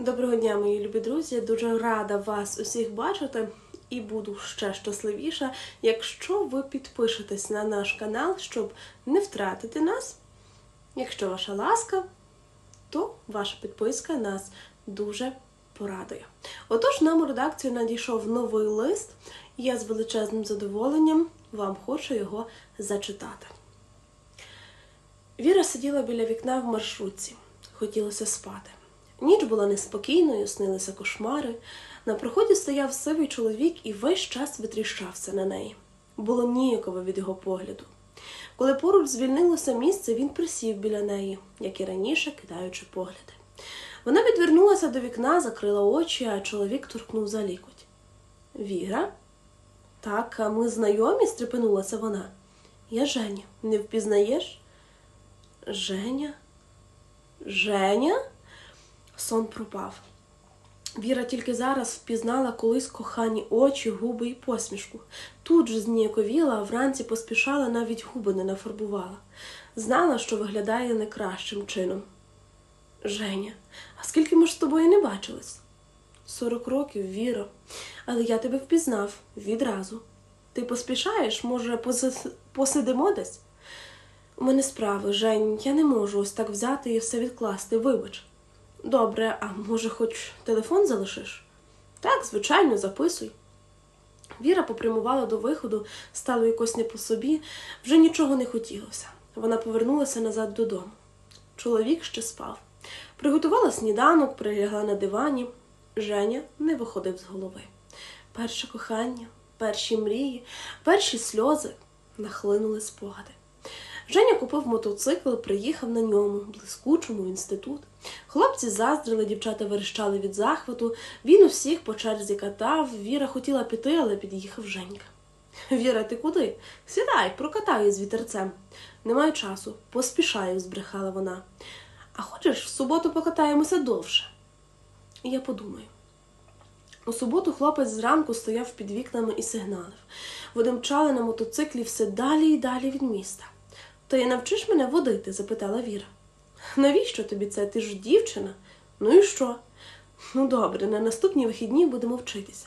Доброго дня, мої любі друзі. Дуже рада вас усіх бачити і буду ще щасливіша, якщо ви підпишетесь на наш канал, щоб не втратити нас. Якщо ваша ласка, то ваша підписка нас дуже порадує. Отож, нам у редакцію надійшов новий лист, і я з величезним задоволенням вам хочу його зачитати. Віра сиділа біля вікна в маршрутці. Хотілося спати. Ніч була неспокійною, снилися кошмари. На проході стояв сивий чоловік і весь час витріщався на неї. Було ніяково від його погляду. Коли поруч звільнилося місце, він присів біля неї, як і раніше, кидаючи погляди. Вона відвернулася до вікна, закрила очі, а чоловік торкнув за лікоть. Віра? Так, а ми знайомі, стрепенулася вона. Я Женя, не впізнаєш? Женя? Женя? Сон пропав. Віра тільки зараз впізнала колись кохані очі, губи і посмішку. Тут же зніяковіла, а вранці поспішала, навіть губи не нафарбувала. Знала, що виглядає не кращим чином. Женя, а скільки ми ж з тобою не бачились? Сорок років, Віро. Але я тебе впізнав відразу. Ти поспішаєш, може, поси- посидимо десь? У мене справи, Жень, я не можу ось так взяти і все відкласти, вибач. Добре, а може, хоч телефон залишиш? Так, звичайно, записуй. Віра попрямувала до виходу, стало якось не по собі, вже нічого не хотілося. Вона повернулася назад додому. Чоловік ще спав. Приготувала сніданок, прилягла на дивані. Женя не виходив з голови. Перше кохання, перші мрії, перші сльози нахлинули спогади. Женя купив мотоцикл, приїхав на ньому, блискучому в інститут. Хлопці заздрили, дівчата верещали від захвату. Він усіх по черзі катав. Віра хотіла піти, але під'їхав Женька. Віра, ти куди? Сідай, прокатаю з вітерцем. Не маю часу, поспішаю, збрехала вона. А хочеш, в суботу покатаємося довше? Я подумаю. У суботу хлопець зранку стояв під вікнами і сигналив. Вони мчали на мотоциклі все далі і далі від міста. Ти навчиш мене водити? запитала Віра. Навіщо тобі це? Ти ж дівчина? Ну і що? Ну добре, на наступні вихідні будемо вчитися.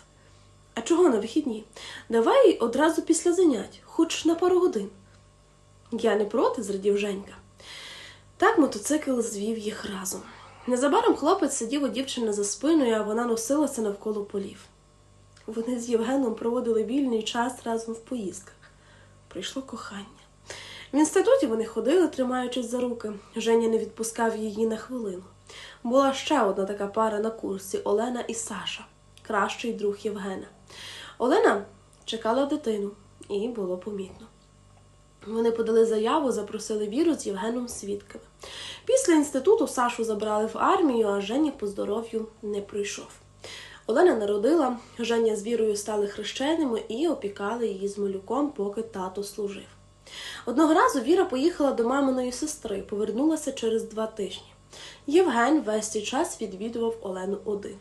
А чого на вихідні? Давай одразу після занять, хоч на пару годин. Я не проти, зрадів Женька. Так мотоцикл звів їх разом. Незабаром хлопець сидів у дівчини за спиною, а вона носилася навколо полів. Вони з Євгеном проводили вільний час разом в поїздках. Прийшло кохання. В інституті вони ходили, тримаючись за руки. Женя не відпускав її на хвилину. Була ще одна така пара на курсі Олена і Саша, кращий друг Євгена. Олена чекала дитину, і було помітно. Вони подали заяву, запросили Віру з Євгеном свідками. Після інституту Сашу забрали в армію, а Женя по здоров'ю не прийшов. Олена народила, Женя з Вірою стали хрещеними і опікали її з малюком, поки тато служив. Одного разу Віра поїхала до маминої сестри, повернулася через два тижні. Євген весь цей час відвідував Олену один.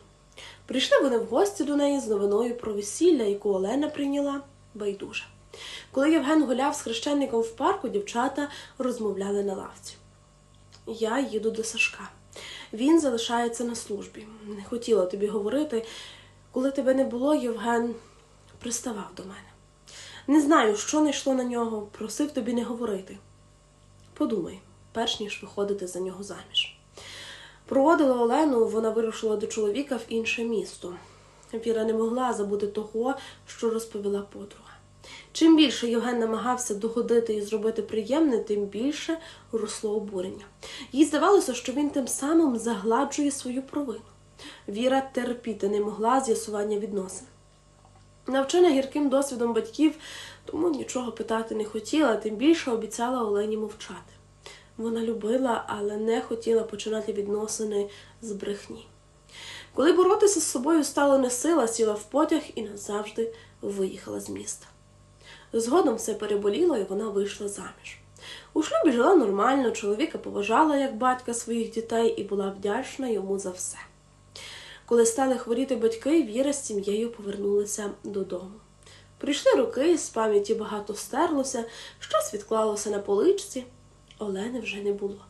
Прийшли вони в гості до неї з новиною про весілля, яку Олена прийняла байдуже. Коли Євген гуляв з хрещенником в парку, дівчата розмовляли на лавці. Я їду до Сашка. Він залишається на службі. Не хотіла тобі говорити. Коли тебе не було, Євген приставав до мене. Не знаю, що не йшло на нього, просив тобі не говорити. Подумай, перш ніж виходити за нього заміж. Проводила Олену, вона вирушила до чоловіка в інше місто. Віра не могла забути того, що розповіла подруга. Чим більше Євген намагався догодити і зробити приємне, тим більше росло обурення. Їй здавалося, що він тим самим загладжує свою провину. Віра терпіти не могла з'ясування відносин. Навчена гірким досвідом батьків, тому нічого питати не хотіла, тим більше обіцяла Олені мовчати. Вона любила, але не хотіла починати відносини з брехні. Коли боротися з собою стало не сила, сіла в потяг і назавжди виїхала з міста. Згодом все переболіло, і вона вийшла заміж. У шлюбі жила нормально, чоловіка поважала як батька своїх дітей і була вдячна йому за все. Коли стали хворіти батьки, Віра з сім'єю повернулася додому. Прийшли роки, з пам'яті багато стерлося, щось відклалося на поличці. Олени вже не було.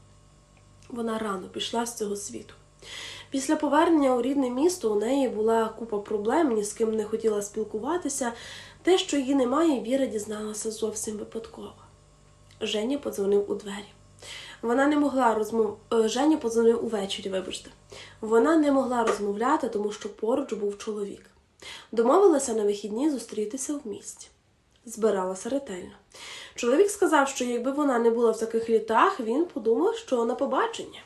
Вона рано пішла з цього світу. Після повернення у рідне місто у неї була купа проблем, ні з ким не хотіла спілкуватися. Те, що її немає, Віра дізналася зовсім випадково. Женя подзвонив у двері. Вона не могла розмов... е, Женя подзвонив увечері, вибачте. Вона не могла розмовляти, тому що поруч був чоловік. Домовилася на вихідні зустрітися в місті. Збиралася ретельно. Чоловік сказав, що якби вона не була в таких літах, він подумав, що на побачення.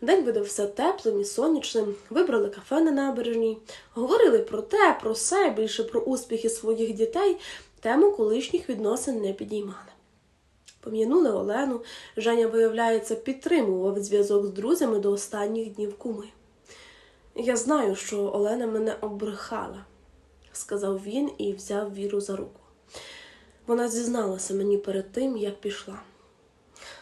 День видався теплим і сонячним, вибрали кафе на набережній, говорили про те, про все, більше про успіхи своїх дітей, тему колишніх відносин не підіймали. Пом'янули Олену, Женя, виявляється, підтримував зв'язок з друзями до останніх днів куми. Я знаю, що Олена мене обрехала, сказав він і взяв віру за руку. Вона зізналася мені перед тим, як пішла.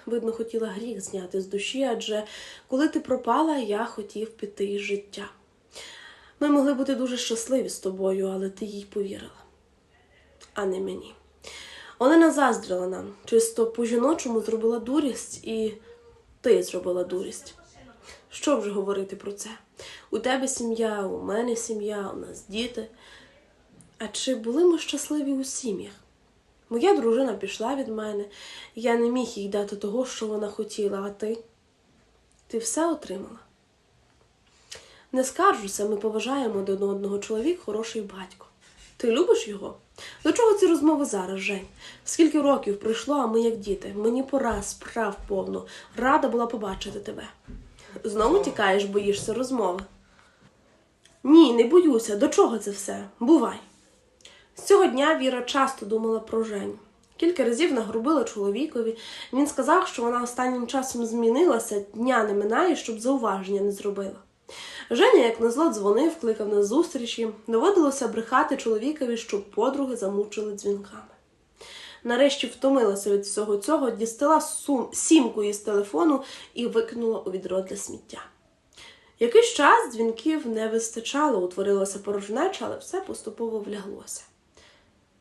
Видно, хотіла гріх зняти з душі, адже коли ти пропала, я хотів піти із життя. Ми могли бути дуже щасливі з тобою, але ти їй повірила, а не мені. Олена заздрила нам, чисто по-жіночому зробила дурість, і ти зробила дурість. Що вже говорити про це? У тебе сім'я, у мене сім'я, у нас діти. А чи були ми щасливі у сім'ях? Моя дружина пішла від мене, я не міг їй дати того, що вона хотіла, а ти? Ти все отримала? Не скаржуся, ми поважаємо один одного чоловік, хороший батько. Ти любиш його? До чого ці розмови зараз, Жень? Скільки років пройшло, а ми як діти. Мені пора справ повно. Рада була побачити тебе. Знову тікаєш, боїшся розмови? Ні, не боюся. До чого це все? Бувай. З цього дня Віра часто думала про Женю. Кілька разів нагрубила чоловікові. Він сказав, що вона останнім часом змінилася, дня не минає, щоб зауваження не зробила. Женя, як назло, дзвонив, кликав на зустрічі, доводилося брехати чоловікові, щоб подруги замучили дзвінками. Нарешті втомилася від всього цього, дістала сум... сімку із телефону і викинула у відро для сміття. Якийсь час дзвінків не вистачало, утворилася порожнеча, але все поступово вляглося.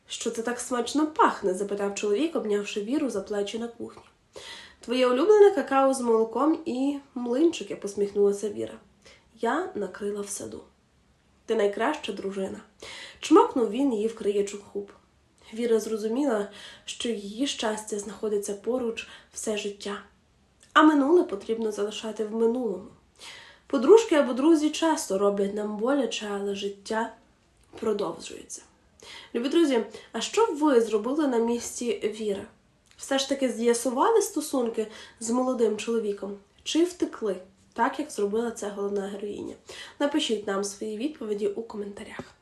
Що це так смачно пахне? запитав чоловік, обнявши віру за плечі на кухні. Твоє улюблене какао з молоком і млинчики, посміхнулася Віра. Я накрила в саду. Ти найкраща дружина. Чмокнув він її в криєчу хуб. Віра зрозуміла, що її щастя знаходиться поруч все життя, а минуле потрібно залишати в минулому. Подружки або друзі часто роблять нам боляче, але життя продовжується. Любі друзі, а що ви зробили на місці Віри? Все ж таки з'ясували стосунки з молодим чоловіком чи втекли, так як зробила це головна героїня? Напишіть нам свої відповіді у коментарях.